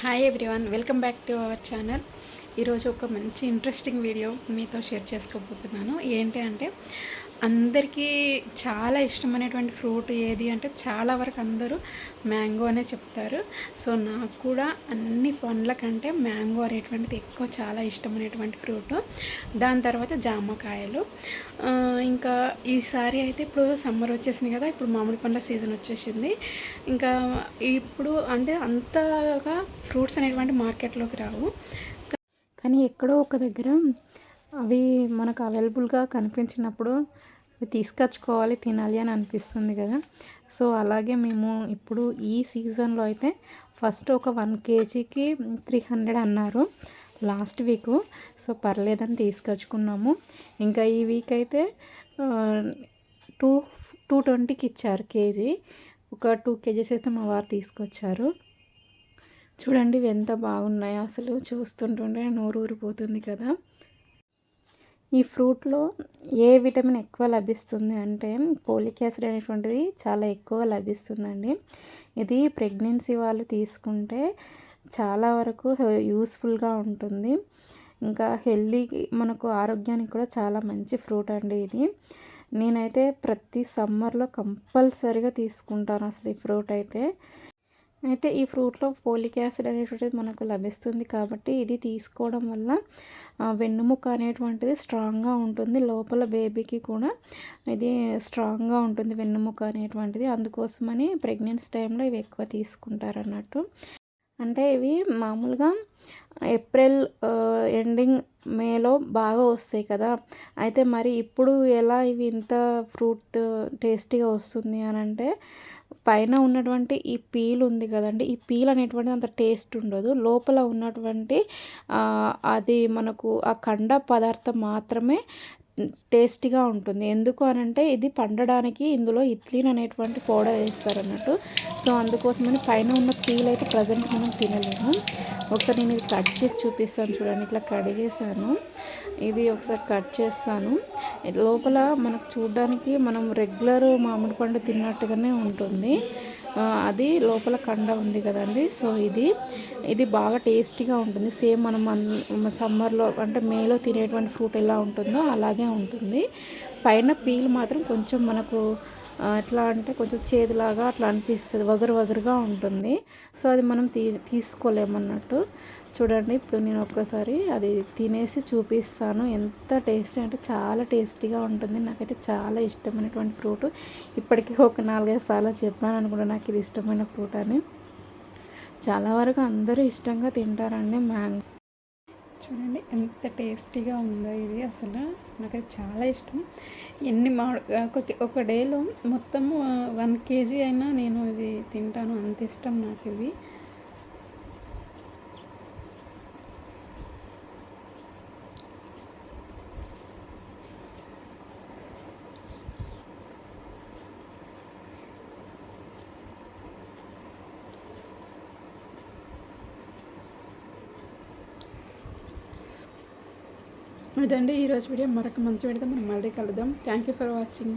Hi everyone welcome back to our channel ఈరోజు ఒక మంచి ఇంట్రెస్టింగ్ వీడియో మీతో షేర్ చేసుకోబోతున్నాను. ఏంటి అంటే అందరికీ చాలా ఇష్టమైనటువంటి ఫ్రూట్ ఏది అంటే చాలా వరకు అందరూ మ్యాంగో అనే చెప్తారు. సో నాకు కూడా అన్ని పండ్ల కంటే మ్యాంగో అనేటువంటిది ఎక్కువ చాలా ఇష్టమైనటువంటి ఫ్రూట్ దాని తర్వాత జామకాయలు. ఇంకా ఈసారి అయితే ఇప్పుడు సమ్మర్ వచ్చేసింది కదా ఇప్పుడు మామిడి పండ్ల సీజన్ వచ్చేసింది. ఇంకా ఇప్పుడు అంటే అంతగా ఫ్రూట్స్ అనేటువంటి మార్కెట్లోకి రావు. కానీ ఎక్కడో ఒక దగ్గర అవి మనకు అవైలబుల్గా కనిపించినప్పుడు అవి తీసుకొచ్చుకోవాలి తినాలి అని అనిపిస్తుంది కదా. సో అలాగే మేము ఇప్పుడు ఈ సీజన్లో అయితే ఫస్ట్ ఒక వన్ కేజీకి త్రీ హండ్రెడ్ అన్నారు లాస్ట్ వీక్. సో పర్లేదని తీసుకొచ్చుకున్నాము. ఇంకా ఈ వీక్ అయితే టూ టూ ట్వంటీకి ఇచ్చారు కేజీ. ఒక టూ కేజీస్ అయితే మా వారు తీసుకొచ్చారు. చూడండి ఎంత బాగున్నాయో అసలు చూస్తుంటుంటే నోరు ఊరిపోతుంది కదా. ఈ ఫ్రూట్లో ఏ విటమిన్ ఎక్కువ లభిస్తుంది అంటే పోలిక్ యాసిడ్ అనేటువంటిది చాలా ఎక్కువ లభిస్తుందండి. ఇది ప్రెగ్నెన్సీ వాళ్ళు తీసుకుంటే చాలా వరకు యూస్ఫుల్గా ఉంటుంది. ఇంకా హెల్దీకి మనకు ఆరోగ్యానికి కూడా చాలా మంచి ఫ్రూట్ అండి ఇది. నేనైతే ప్రతి సమ్మర్లో కంపల్సరీగా తీసుకుంటాను అసలు ఈ ఫ్రూట్ అయితే. అయితే ఈ ఫ్రూట్లో పోలిక్ యాసిడ్ అనేటువంటిది మనకు లభిస్తుంది కాబట్టి ఇది తీసుకోవడం వల్ల వెన్నుముక అనేటువంటిది స్ట్రాంగ్గా ఉంటుంది. లోపల బేబీకి కూడా ఇది స్ట్రాంగ్గా ఉంటుంది వెన్నుముక అనేటువంటిది. అందుకోసమని ప్రెగ్నెన్సీ టైంలో ఇవి ఎక్కువ తీసుకుంటారు అన్నట్టు అంటే ఇవి మామూలుగా ఏప్రిల్ ఎండింగ్ మేలో బాగా వస్తాయి కదా. అయితే మరి ఇప్పుడు ఎలా ఇవి ఇంత ఫ్రూట్ టేస్టీగా వస్తుంది అని అంటే పైన ఉన్నటువంటి ఈ పీల్ ఉంది కదండి ఈ పీల్ అనేటువంటిది అంత టేస్ట్ ఉండదు. లోపల ఉన్నటువంటి అది మనకు ఆ కండ పదార్థం మాత్రమే టేస్టీగా ఉంటుంది. ఎందుకు అని అంటే ఇది పండడానికి ఇందులో ఇట్లీన్ అనేటువంటి పౌడర్ వేస్తారు అన్నట్టు. సో అందుకోసమని పైన ఉన్న పీల్ అయితే ప్రజెంట్ మనం తినలేము. ఒకసారి నేను ఇది కట్ చేసి చూపిస్తాను చూడండి. ఇట్లా కడిగేసాను ఇది ఒకసారి కట్ చేస్తాను. లోపల మనకు చూడడానికి మనం రెగ్యులర్ మామిడి పండు తిన్నట్టుగానే ఉంటుంది. అది లోపల కండ ఉంది కదండి. సో ఇది ఇది బాగా టేస్టీగా ఉంటుంది. సేమ్ మనం సమ్మర్లో అంటే మేలో తినేటువంటి ఫ్రూట్ ఎలా ఉంటుందో అలాగే ఉంటుంది. పైన పీల్ మాత్రం కొంచెం మనకు ఎట్లా అంటే కొంచెం చేదులాగా అట్లా అనిపిస్తుంది. వగరు వగరుగా ఉంటుంది. సో అది మనం తీ తీసుకోలేమన్నట్టు. చూడండి ఇప్పుడు నేను ఒక్కసారి అది తినేసి చూపిస్తాను. ఎంత టేస్టీ అంటే చాలా టేస్టీగా ఉంటుంది. నాకైతే చాలా ఇష్టమైనటువంటి ఫ్రూట్. ఇప్పటికీ ఒక నాలుగైదు సార్లు చెప్పాను అనుకుంటా నాకు ఇది ఇష్టమైన ఫ్రూట్ అని. చాలా వరకు అందరూ ఇష్టంగా తింటారండి మ్యాంగో. చూడండి ఎంత టేస్టీగా ఉందో ఇది అసలు. నాకైతే చాలా ఇష్టం. ఎన్ని మామిడి ఒక డేలో మొత్తము వన్ కేజీ అయినా నేను ఇది తింటాను. అంత ఇష్టం నాకు ఇవి అదండి. ఈరోజు వీడియో మరొక మంచి వీడితే మనం మళ్ళీ కలుద్దాం. Thank you for watching